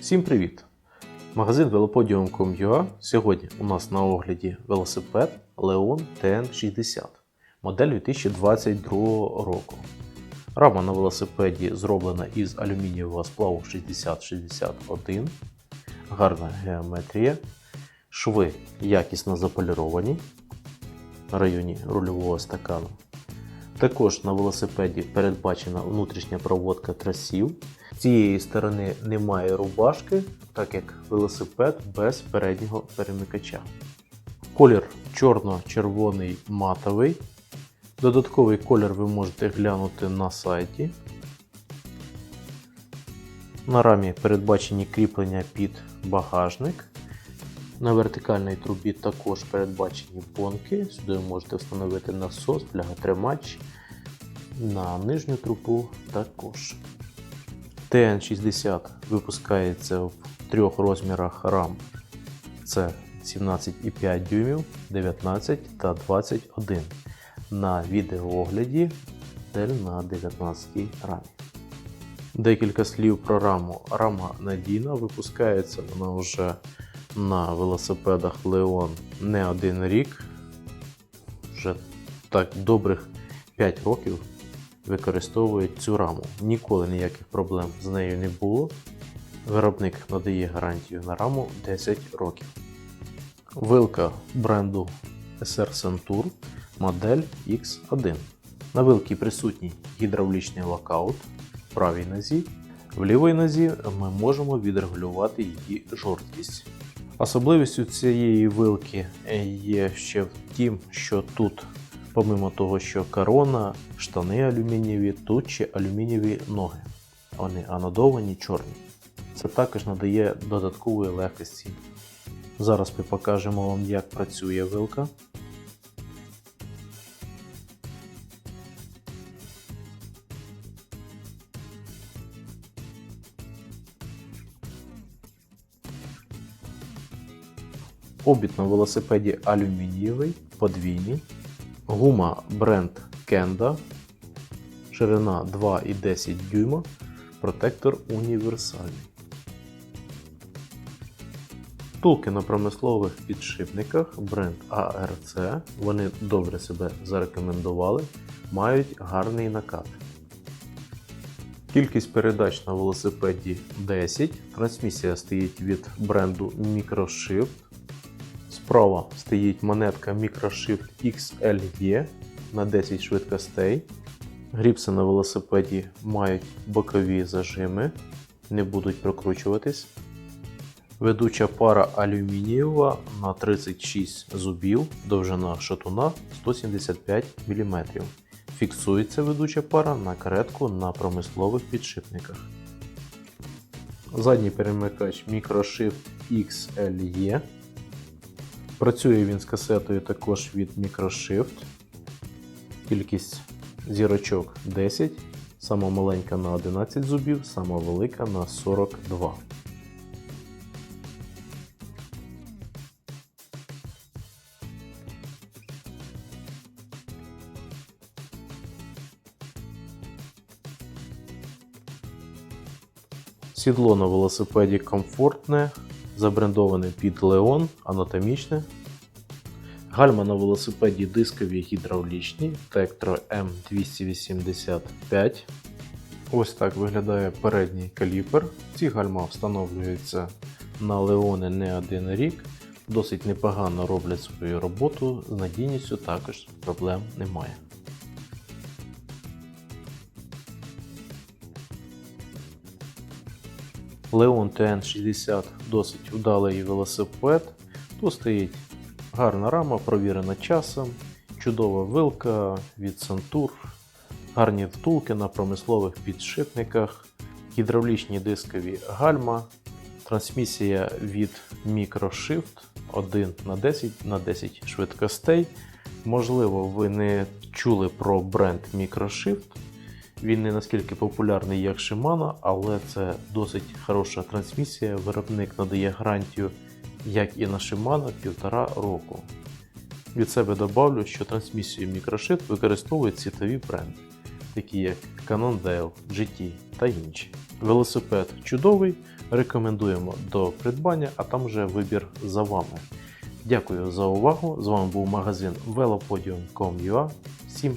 Всім привіт! Магазин velopodium.com.ua Сьогодні у нас на огляді велосипед Leon TN60 модель 2022 року. Рама на велосипеді зроблена із алюмінієвого сплаву 6061, гарна геометрія, шви якісно заполіровані в районі рульового стакану. Також на велосипеді передбачена внутрішня проводка трасів. Цієї сторони немає рубашки, так як велосипед без переднього перемикача. Колір чорно-червоний матовий. Додатковий колір ви можете глянути на сайті. На рамі передбачені кріплення під багажник. На вертикальній трубі також передбачені понки. Сюди можете встановити насос, пляготримач. На нижню трубу також. TN60 випускається в трьох розмірах рам. Це 17,5 дюймів, 19 та 21. На відеоогляді модель на 19 рамі. Декілька слів про раму. Рама надійна, випускається вона вже на велосипедах Leon не один рік. Вже так добрих 5 років використовують цю раму. Ніколи ніяких проблем з нею не було. Виробник надає гарантію на раму 10 років. Вилка бренду SR Centur модель X1. На вилці присутній гідравлічний локаут в правій нозі. В лівій нозі ми можемо відрегулювати її жорсткість. Особливістю цієї вилки є ще в тім, що тут, помимо того, що корона, штани алюмінієві, тут ще алюмінієві ноги. Вони анодовані чорні. Це також надає додаткової легкості. Зараз ми покажемо вам, як працює вилка. Обід на велосипеді алюмінієвий, подвійний. Гума бренд Kenda. Ширина 2,10 дюйма. Протектор універсальний. Втулки на промислових підшипниках бренд ARC. Вони добре себе зарекомендували, мають гарний накат. Кількість передач на велосипеді 10. Трансмісія стоїть від бренду Microshift. Справа стоїть монетка Microshift XLE на 10 швидкостей. Гріпси на велосипеді мають бокові зажими, не будуть прокручуватись. Ведуча пара алюмінієва на 36 зубів, довжина шатуна 175 мм. Фіксується ведуча пара на каретку на промислових підшипниках. Задній перемикач Microshift XLE. Працює він з касетою також від Microshift. Кількість зірочок 10, сама маленька на 11 зубів, сама велика на 42. Сідло на велосипеді комфортне, забрендоване під Leon, анатомічне. Гальма на велосипеді дискові гідравлічні Tektro M285. Ось так виглядає передній каліпер. Ці гальма встановлюються на Леони не один рік. Досить непогано роблять свою роботу, з надійністю також проблем немає. Leon TN60 досить удалий велосипед. Тут стоїть гарна рама, провірена часом, чудова вилка від Santur, гарні втулки на промислових підшипниках, гідравлічні дискові гальма, трансмісія від Microshift 1 на 10 на 10 швидкостей. Можливо, ви не чули про бренд Microshift. Він не наскільки популярний, як Shimano, але це досить хороша трансмісія. Виробник надає гарантію, як і на Shimano, півтора року. Від себе добавлю, що трансмісію Microshift використовують світові бренди. такі як Cannondale, GT та інші. Велосипед чудовий, рекомендуємо до придбання, а там вже вибір за вами. Дякую за увагу. З вами був магазин velopodium.com.ua. Всім!